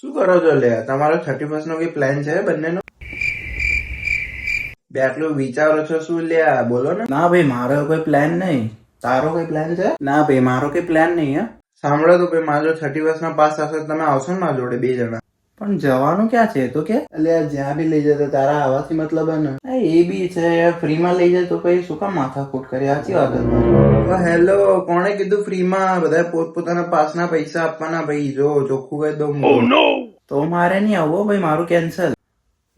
શું કરો છો લે? તમારો થર્ટી ફર્સ્ટ નો કઈ પ્લાન છે બંનેનો? બે આટલું વિચારો છો શું લે? બોલો ને. ના ભાઈ મારો કોઈ પ્લાન નહીં. તારો કઈ પ્લાન છે? ના ભાઈ મારો કોઈ પ્લાન નહીં હે. સાંભળો તો ભાઈ મારો થર્ટી ફર્સ્ટ ના પાસ થશે તમે આવશો ને મારા જોડે બે જણા. પણ જવાનું ક્યાં છે? તો કે? એટલે જ્યાં બી લઈ જતો તારા આવાથી મતલબ હે ને. એ બી છે ફ્રીમાં લઈ જાય તો પછી શું કામ માથાકૂટ કરી સાચી વાત છે હેલો કોણે કીધું ફ્રીમાં? બધા પોતપોતાના પાસના પૈસા આપવાના ભાઈ. જો ચોખ્ખું કહી દઉં. તો મારે નહીં આવવો ભાઈ મારું કેન્સલ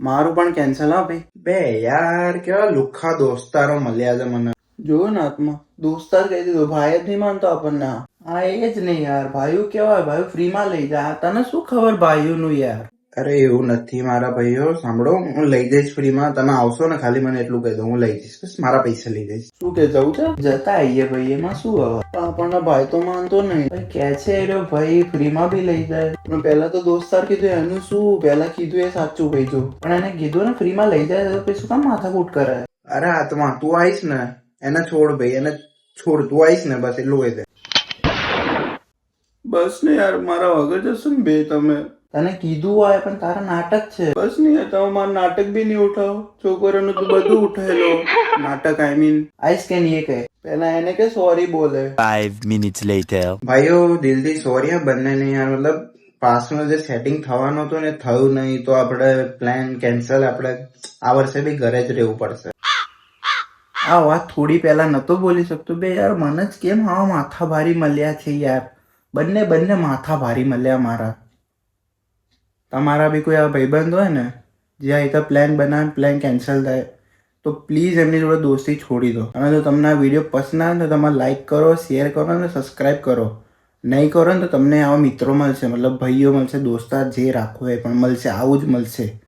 મારું પણ કેન્સલ હા ભાઈ. બે યાર કેવા લુખ્ખા દોસ્તારો મળ્યા છે મને. જુઓ ને આત્મા. દોસ્તાર કહી દીધો ભાઈ જ નહીં માનતો આપણને. હા એ જ નહીં યાર. ભાઈઓ કેવાય ભાઈઓ ફ્રીમાં લઈ જાય તને શું ખબર ભાઈઓનું યાર? અરે એવું નથી મારા ભાઈઓ. સાંભળો હું લઈ જઈશ ફ્રીમાં. તમે આવશો ને ખાલી મને એટલું કહી દો. હું લઈ જઈશ. બસ મારા પૈસા લઈ જઈશ. શું કે જવું છે? જતા આઈએ ભાઈ એમાં શું હવે? આપણને ભાઈ તો માનતો નહીં. ભાઈ કે છે એ ભાઈ ફ્રીમાં બી લઈ જાય. પહેલા તો દોસ્તાર કીધું એનું શું? પહેલા કીધું એ સાચું ભાઈ જો. પણ એને કીધું ને ફ્રીમાં લઈ જાય તો પછી કામ માથાકૂટ કરે? અરે આત્મા તું આવીશ ને. એને છોડ ભાઈ એને છોડ. તું આવીશ ને બસ એટલું કહી દે. બસ ને યાર મારા વગર જશો ને બે તમે. તને કીધું હોય પણ તારા નાટક છે. બસ ને યાર તમે મારું નાટક બી નહીં ઉઠાવો. છોકરાનું તો બધું ઉઠાયેલો. નાટક આઈ મીન આઈસ કે નહીં કહે? પેલા એને કે સોરી બોલે. 5 મિનિટ્સ લેટર ભાઈઓ દિલથી સોરી આ બંનેને યાર મતલબ પાસનું જે સેટિંગ થવાનું હતું ને થયું નહીં તો આપણે પ્લાન કેન્સલ આપણે આ વર્ષે બી ઘરે જ રહેવું પડશે. આ વાત થોડી પહેલા નતો બોલી શકતો બે યાર મને જ કેમ આવા માથા ભારી મળ્યા છે યાર? બંને બંને માથા ભારી મળ્યા મારા. તમારા બી કોઈ આ ભાઈબંધ હોય ને જે આ રીતે પ્લાન બનાવે પ્લાન કેન્સલ થાય, તો પ્લીઝ એમની જોડે દોસ્તી છોડી દો. અને જો તમને આ વીડિયો પસંદ આવે તો તમે લાઈક કરો શેર કરો અને સબસ્ક્રાઈબ કરો. નહીં કરો ને, તો તમને આવા મિત્રો મળશે, મતલબ ભાઈઓ મળશે, દોસ્તાર જે રાખવો એ પણ મળશે, આવું જ મળશે.